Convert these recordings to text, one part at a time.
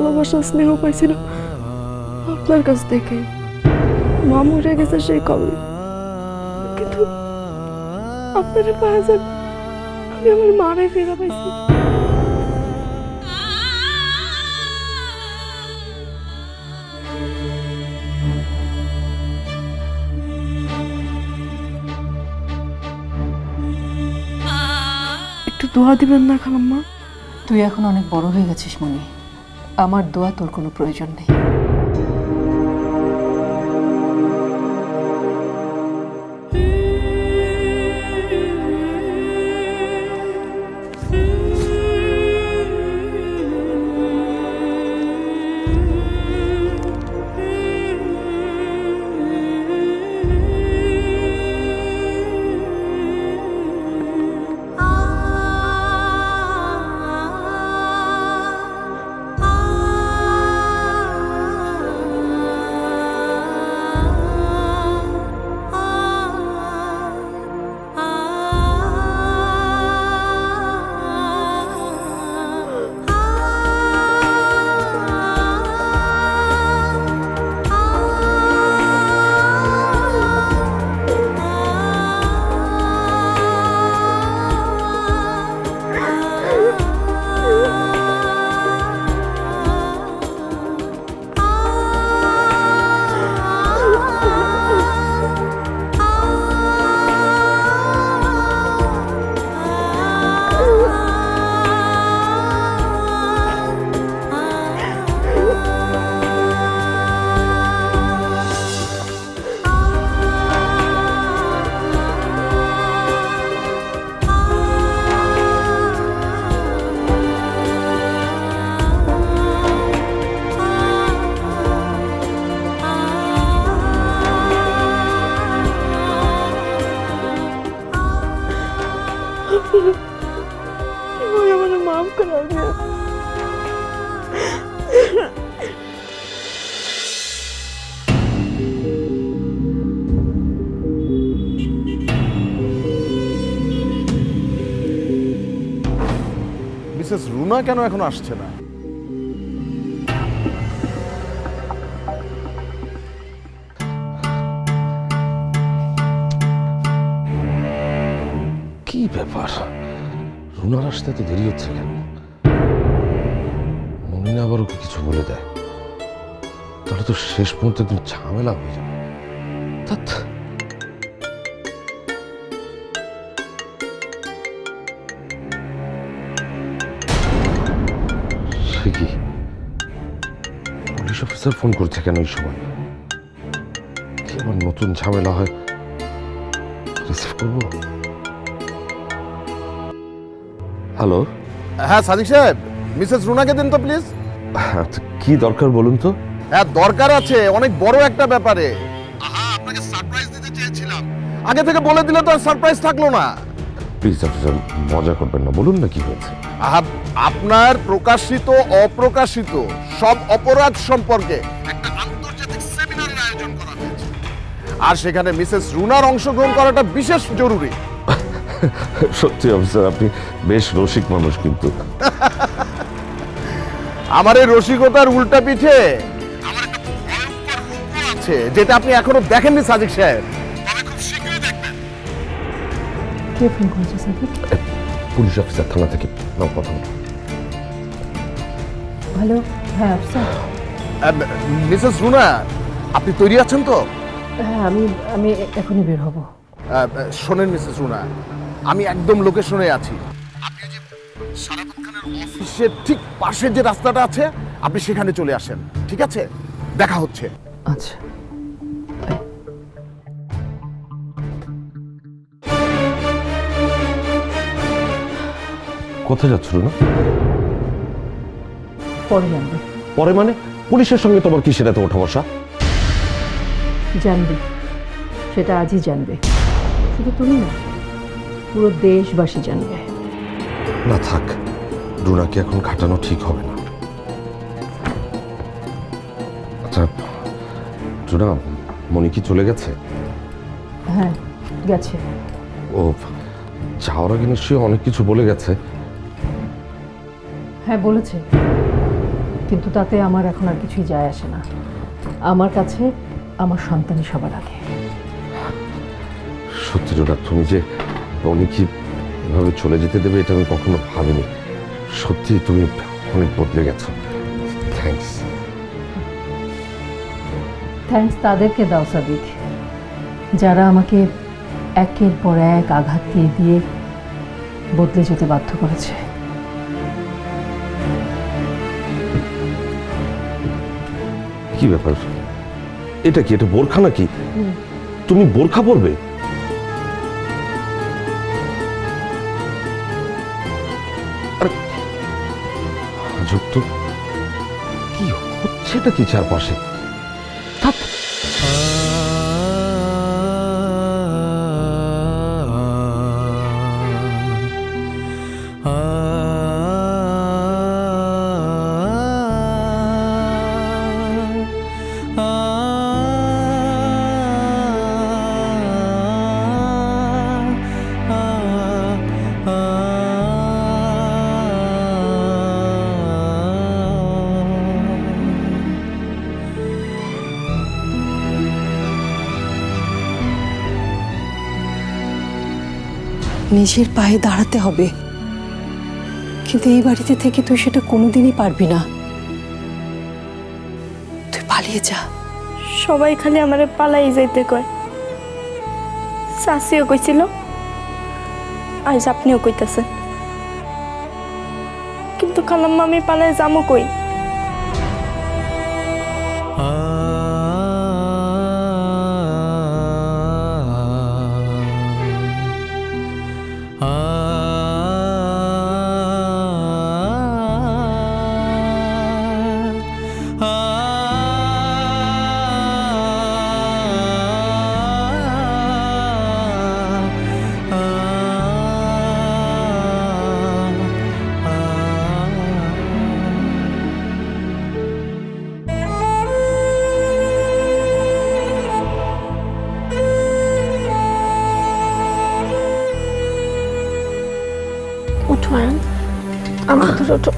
ভালোবাসা স্নেহ পাইছিলাম আপনার কাছ থেকে মা মরে গেছে সেই কবে কিন্তু আপনার পায়ে যান আমি আমার মারে ফিরে পাইছি। একটু দোয়া দিবেন না খালাম্মা? তুই এখন অনেক বড় হয়ে গেছিস মনি আমার দোয়া তোর কোনো প্রয়োজন নেই। রুনা কেন এখন আসছে না? কি ব্যাপার? রুনার আসতে তো দেরি হচ্ছে কেন? মনিনা আবার ওকে কিছু বলে দেয়। তাহলে তো শেষ পর্যন্ত একদম ঝামেলা হয়ে যাবে। ধ্যাৎ। সে কি? পুলিশ অফিসার ফোন করছে কেন ওই সময়? কি আবার নতুন ঝামেলা হয়? রিসিভ করব? হ্যালো হ্যাঁ সাদিক সাহেব মিসেস রুনাকে দিন তো প্লিজ আচ্ছা, কি দরকার বলুন তো? হ্যাঁ দরকার আছে অনেক বড় একটা ব্যাপারে। আপনাকে সারপ্রাইজ দিতে চেয়েছিলাম। আগে থেকে বলে দিলে তো আর সারপ্রাইজ থাকল না। প্লিজ অফিসার মজা করবেন না বলুন না কি হয়েছে। আপনার প্রকাশিত অপ্রকাশিত সব অপরাধ সম্পর্কে একটা আন্তর্জাতিক সেমিনারের আয়োজন করা হয়েছে। আর সেখানে মিসেস রুনার অংশগ্রহণ করাটা বিশেষ জরুরি। সত্যি অফিসার আপনি বেশ রসিক মানুষ কিন্তু। আমার এই রসিকতার উল্টা পিঠে আমার একটা ভয়ঙ্কর রূপও আছে যেটা আপনি এখনও দেখেননি সাদিক সাহেব। তবে খুব শীঘ্রই দেখবেন কে ফোন করেছে সাদিক পুলিশ অফিসার থানা থেকে নাও কথা হ্যালো হ্যাঁ মিসেস রুনা আপনি তৈরি আছেন তো? হ্যাঁ আমি আমি এখনই বের হব। শোনেন মিসেস রুনা আমি একদম লোকেশনে আছি। আপনি যে সারাফত খানের অফিসের ঠিক পাশে যে রাস্তাটা আছে আপনি সেখানে চলে আসেন ঠিক আছে? দেখা হচ্ছে। আচ্ছা। কোথায় যাচ্ছ না পরে জানবে। পরে মানে? পুলিশের সঙ্গে তোমার কি সেটাতে ওঠা বসা জানবে। সেটা আজই জানবে। শুধু তুমি না পুরো দেশবাসী জানবে। না থাক। রুনাকে এখন খাটানো ঠিক হবে না। আচ্ছা রুনা মনি কি চলে গেছে? হ্যাঁ গেছে। ও যাওয়ার আগে নিশ্চয়ই অনেক কিছু বলে গেছে। হ্যাঁ বলেছে। কিন্তু তাতে আমার এখন আর কিছুই যায় আসে না। আমার কাছে আমার সন্তানই সবার আগে। সত্যি তুমি যে উনি কি এভাবে চলে যেতে দেবে এটা আমি কখনো ভাবিনি। সত্যি তুমি অনেক বদলে গেছো। থ্যাঙ্কস থ্যাঙ্কস তাদেরকে দাও সাদিক। যারা আমাকে একের পর এক আঘাত দিয়ে দিয়ে বদলে যেতে বাধ্য করেছে। কি ব্যাপার? এটা কি, এটা বোরখা নাকি? তুমি বোরখা পরবে? কি হচ্ছে এটা কি চারপাশে? নিজের পায়ে দাঁড়াতে হবে। কিন্তু এই বাড়িতে থেকে তুই সেটা কোনোদিনই পারবি না। তুই পালিয়ে যা। সবাই খালি আমারে পালাই যাইতে কয়। চাষিও কইছিল, আজ আপনিও কইতাছেন। কিন্তু খালাম্মা আমি পালাই যামো কই? আমার ওঠো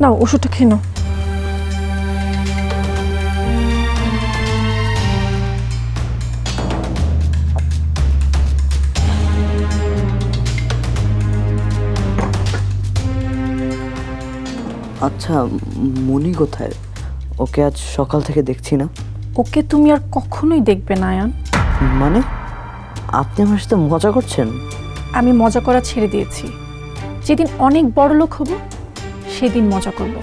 নাও ওষুধটা খেয়ে নাও। আচ্ছা মনি কোথায়? ওকে আজ সকাল থেকে দেখছি না। ওকে তুমি আর কখনোই দেখবে না আয়ান। মানে? আপনি আমার সাথে মজা করছেন? আমি মজা করা ছেড়ে দিয়েছি। যেদিন অনেক বড় লোক হব সেদিন মজা করব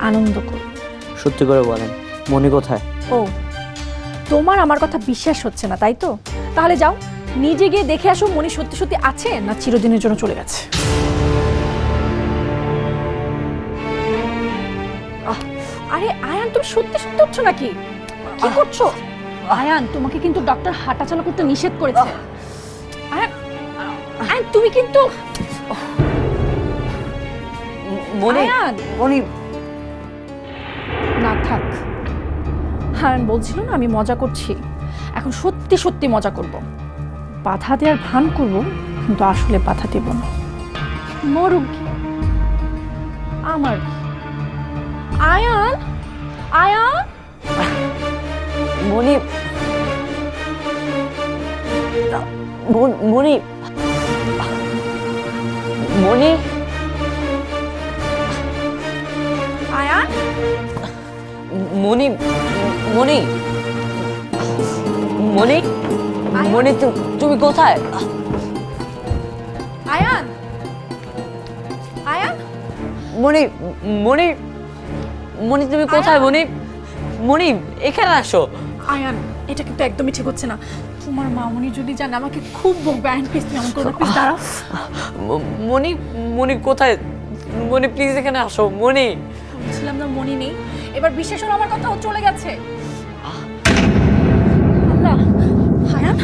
আনন্দ করব। সত্যি করে বলেন মনে কোথায়? ও তোমার আমার কথা বিশ্বাস হচ্ছে না তাই তো? তাহলে যাও নিজে গিয়ে দেখে আসো মনি সত্যি সত্যি আছে না চিরদিনের জন্য চলে গেছে। সত্যি নাকি? কি করছ? আয়ান তোমাকে কিন্তু ডক্টর হাঁটাচলা করতে নিষেধ করেছে। আয়ান আয়ান তুমি কিন্তু মনি মনি। না থাক। হ্যাঁ বলছিল না আমি মজা করছি। এখন সত্যি সত্যি মজা করব। বাধা দেওয়ার ভান করব কিন্তু আসলে বাধা দেব না। মরুক আমার আয়ান আয়ান! মনি মন- মনি আয়ান? মনি মনি মনি মনি তুমি কোথায়? আয়ান? আয়ান? মনি মনি মনি তুমি কোথায় মনি? মনি এখানে আসো। আয়ান এটা কিন্তু একদমই ঠিক হচ্ছে না। তোমার মামুনি যদি জানে আমাকে খুব বকবে। আয়ান প্লিজ তুমি এমন করো প্লিজ দাঁড়াও। মনি মনি কোথায়? মনি প্লিজ এখানে আসো। মনি বলছিলাম না মনে নেই। এবার বিশ্বাস হলো আমার কথা ও চলে গেছে। আল্লাহ! আয়ান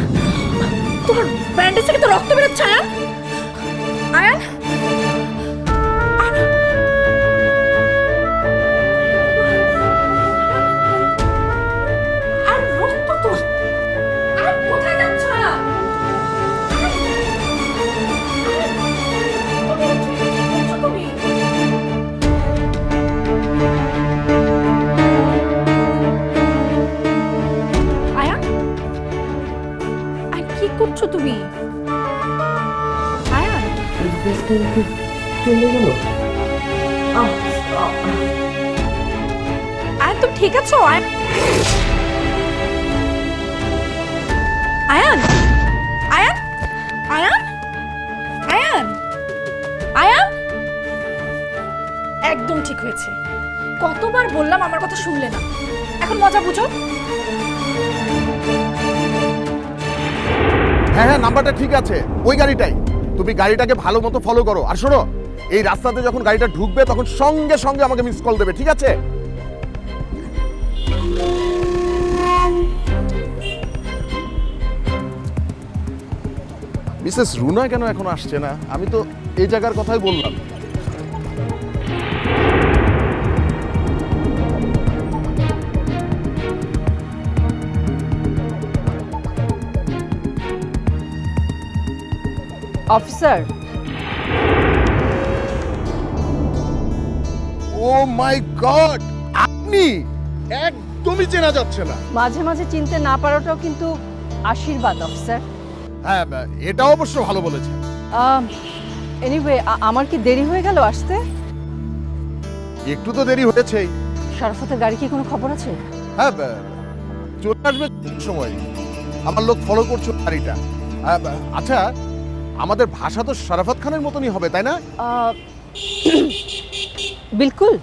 তোমার ব্যান্ডেজ থেকে তো রক্ত বেরোচ্ছে আয়ান। তুমি ঠিক আছো? আয়ান! আয়ান! আয়ান! আয়ান! আয়ান! একদম ঠিক হয়েছে। কতবার বললাম আমার কথা শুনলে না। এখন মজা বুঝো। হ্যাঁ হ্যাঁ নাম্বারটা ঠিক আছে। ওই গাড়িটাই। তুমি গাড়িটাকে ভালো মতো ফলো করো। আর শোনো, এই রাস্তাতে যখন গাড়িটা ঢুকবে, তখন সঙ্গে সঙ্গে আমাকে মিস কল দেবে, ঠিক আছে? মিসেস রুনা কেন এখন আসছে না? আমি তো এই জায়গার কথাই বললাম। অফিসার ও মাই গড আপনি? একদমই চেনা যাচ্ছে না। মাঝে মাঝে চিনতে না পারাটাও কিন্তু আশীর্বাদ অফিসার হ্যাঁ এটা অবশ্য ভালো বলেছেন। এনিওয়ে আমার কি দেরি হয়ে গেল আসতে? একটু তো দেরি হয়েছেই। শরফতের গাড়ি কি কোনো খবর আছে? হ্যাঁ চলে আসবে সময়। আমার লোক ফলো করছ গাড়িটা। আচ্ছা আমাদের ভাষা তো শরাফত খানের মতনই হবে তাই না? বিলকুল।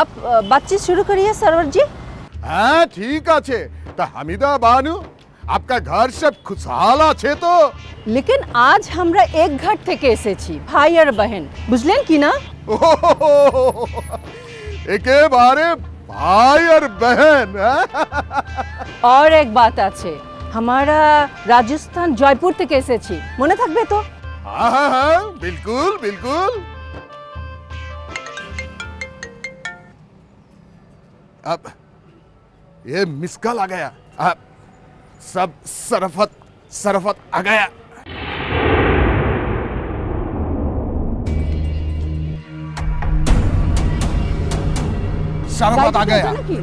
আপ বাচ্চি শুরু করিয়ে সরওয়ার জি হ্যাঁ ঠিক আছে। তা হামিদা বানু আপনার ঘর সব খুশহাল আছে তো लेकिन आज আমরা এক ঘাট থেকে এসেছি ভাই আর বহেন বুঝলেন কি না ওহ, একেবারে ভাই আর বহন হ্যাঁ? और एक बात আছে हमारा রাজস্থান জয়পুর থেকে এসেছি মনে থাকবে তো हाँ हाँ हाँ बिल्कुल बिल्कुल अब ये मिस कॉल आ गया अब सब सरफत सरफत आ गया सरफत आ गया নাকি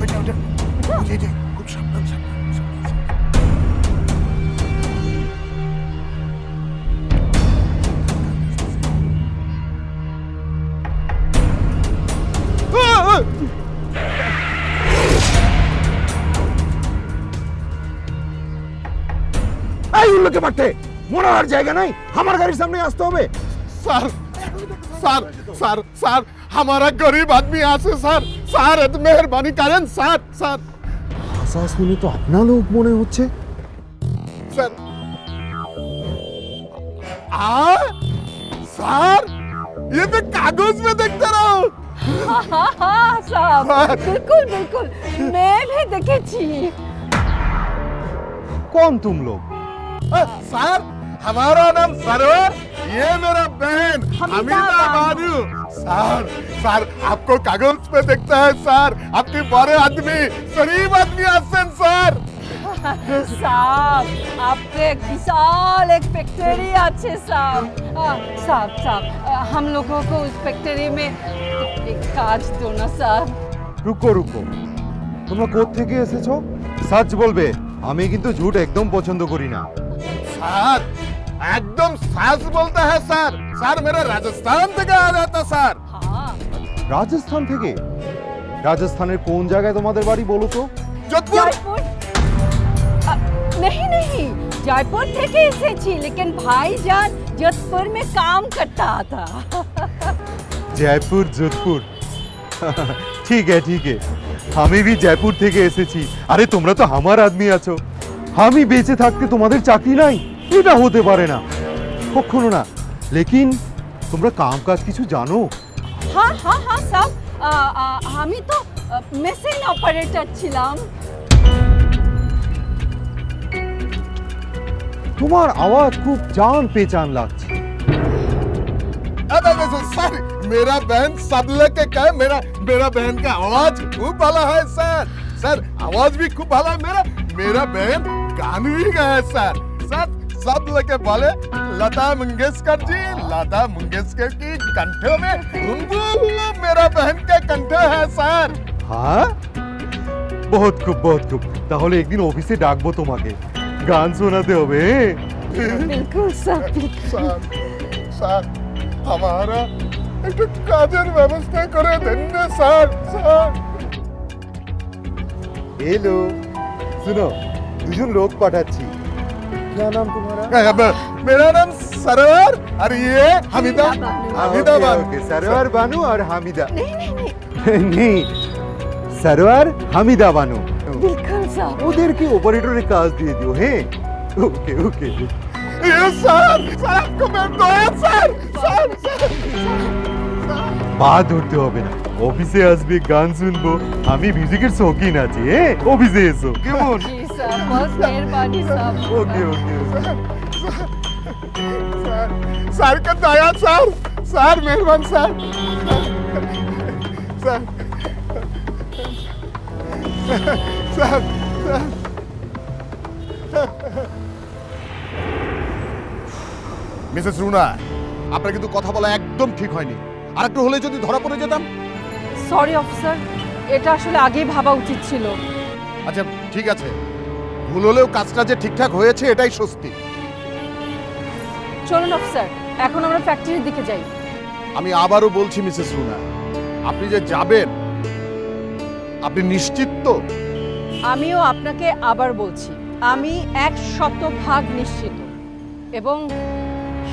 बेटा बेटा পারতে মনে হওয়ার জায়গা নাই আমার গাড়ির সামনে আসতে হবে सर सर सर सर हमारा गरीब आदमी यहाँ से सर सर এত মেহরবানি করেন सर सर ভাষা শুনে তো আপনার লোক মনে হচ্ছে सर आ सर ये मैं कागज में देखता रहा हूँ हाँ साहब बिल्कुल बिल्कुल मैं भी দেখেছি कौन तुम लोग सर हमारा नाम सरवर ये मेरा बहन हमीदा बानू सर सर आपको कागज पे देखता है सर आपके बड़े आदमी शरीफ आदमी हसन सर साहब आपके एक विशाल एक फैक्ट्री अच्छे साहब आ, साहब साहब आ, हम लोगों को उस फैक्ट्री में एक काज दो ना साहब রুকো রুকো তোমরা কোত্থেকে এসেছো সাচ বলবে আমি কিন্তু ঝুট একদম পছন্দ করি না सर एकदम सास बोलता है सर सर मेरा राजस्थान থেকে आ जाता सर हाँ রাজস্থান থেকে রাজস্থানের কোন জায়গায় তোমাদের বাড়ি বলো তো जोधपुर जयपुर आ, नहीं नहीं जयपुर থেকে এসেছি लेकिन भाईजान जोधपुर में काम करता था জয়পুর যোধপুর ঠিক আছে ঠিক আছে আমি ভি জয়পুর থেকে এসেছি আরে তোমরা তো আমার আদমি আছো আমি বেঁচে থাকতে তোমাদের চাকরি নাই এটা হতে পারে না কখনো না লেকিন তোমরা কাম কাজ কিছু জানো हाँ हाँ हाँ सब आ, आ, আমি তো মেশিন অপারেটর ছিলাম তোমার আওয়াজ খুব জান পেচান লাগছে अब अब अब, सर मेरा बहन सब लेके कहे मेरा मेरा बहन का आवाज खूब भला है सर सर आवाज भी खूब भला है मेरा मेरा बहन गान भी गया है सर सर सब लेके बोले लता मंगेशकर जी लता मंगेशकर की कंठे में गुनगुन मेरा बहन के कंठे है सर হ্যাঁ বহুত খুব বহুত খুব তাহলে একদিন অফিসে ডাকবো তোমাকে গান শোনাতে হবে হ্যাঁ? बिल्कुल साहब बिल्कुल স্যার স্যার আমারা একটু কাজের ব্যবস্থা করে দেন না স্যার স্যার हेलो सुनो দুজন লোক পাঠাচ্ছি क्या नाम तुम्हारा मेरा नाम सरवर और ये Hamida Hamida okay, Bano okay, server बानू और हामिदा नहीं सरवर হামিদা বানু बिल्कुल साहब ওদেরকে অপারেটরের কাজ দিয়ে দিও হ্যাঁ ওকে ওকে ये सर सर आपको मैं दोया सर सर सर পা ধরতে হবে না অফিসে আসবে গান শুনবো আমি মিউজিকের শৌখিন আছি হ্যাঁ অফিসে এসো কেমন sir. First air party, sir. Okay, okay. sir, sir, sir, sir, sir, sir, sir, sir, sir, sir, Mrs Runa আপনার কিন্তু কথা বলা একদম ঠিক হয়নি আর একটু হলে যদি ধরা পড়ে যেতাম সরি অফিসার এটা আসলে আগেই ভাবা উচিত ছিল আচ্ছা ঠিক আছে ভুল হলেও কাজটা যে ঠিকঠাক হয়েছে এটাই স্বস্তি। চলুন অফিসার এখন আমরা ফ্যাক্টরির দিকে যাই। আমি আবারও বলছি মিসেস রুনা আপনি যে যাবেন আপনি নিশ্চিত তো? আমিও আপনাকে আবার বলছি আমি এক শতভাগ নিশ্চিত। এবং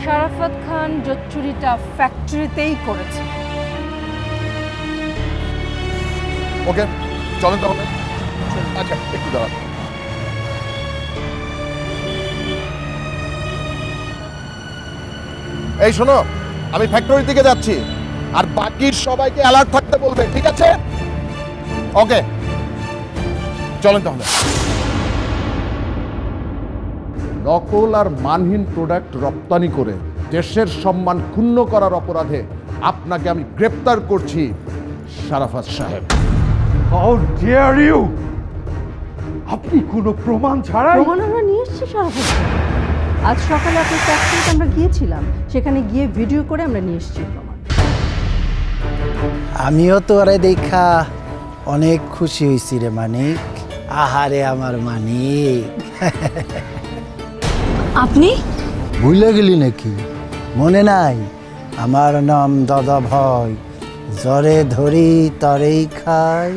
শারাফত খান জচ্চুরিটা ফ্যাক্টরিতেই করেছে। ওকে চলেন তাহলে। আচ্ছা একটু দাঁড়ান। এই শোনো আমি ফ্যাক্টরির দিকে যাচ্ছি আর বাকি সবাইকে অ্যালার্ট থাকতে বলবে ঠিক আছে? ওকে চলেন তাহলে। নকল আর মানহীন প্রোডাক্ট রপ্তানি করে দেশের সম্মান ক্ষুণ্ণ করার অপরাধে আপনাকে আমি গ্রেপ্তার করছি শারাফাত সাহেব। হাউ ডিয়ার ইউ আপনি কোনো প্রমাণ ছাড়াই প্রমাণ আমরা নিয়ে এসেছি সরাসরি আজ সকালে আপনার ফ্যাক্টরিতে আমরা গিয়েছিলাম। সেখানে গিয়ে ভিডিও করে আমরা নিয়ে এসেছি প্রমাণ আমিও তোরে দেখা। অনেক খুশি হয়েছি রে মানিক। আহারে আমার মানিক। আপনি? ভুলে গেলি নাকি? মনে নাই। আমার নাম দাদা ভয় জ্বরে ধরি তরেই খাই।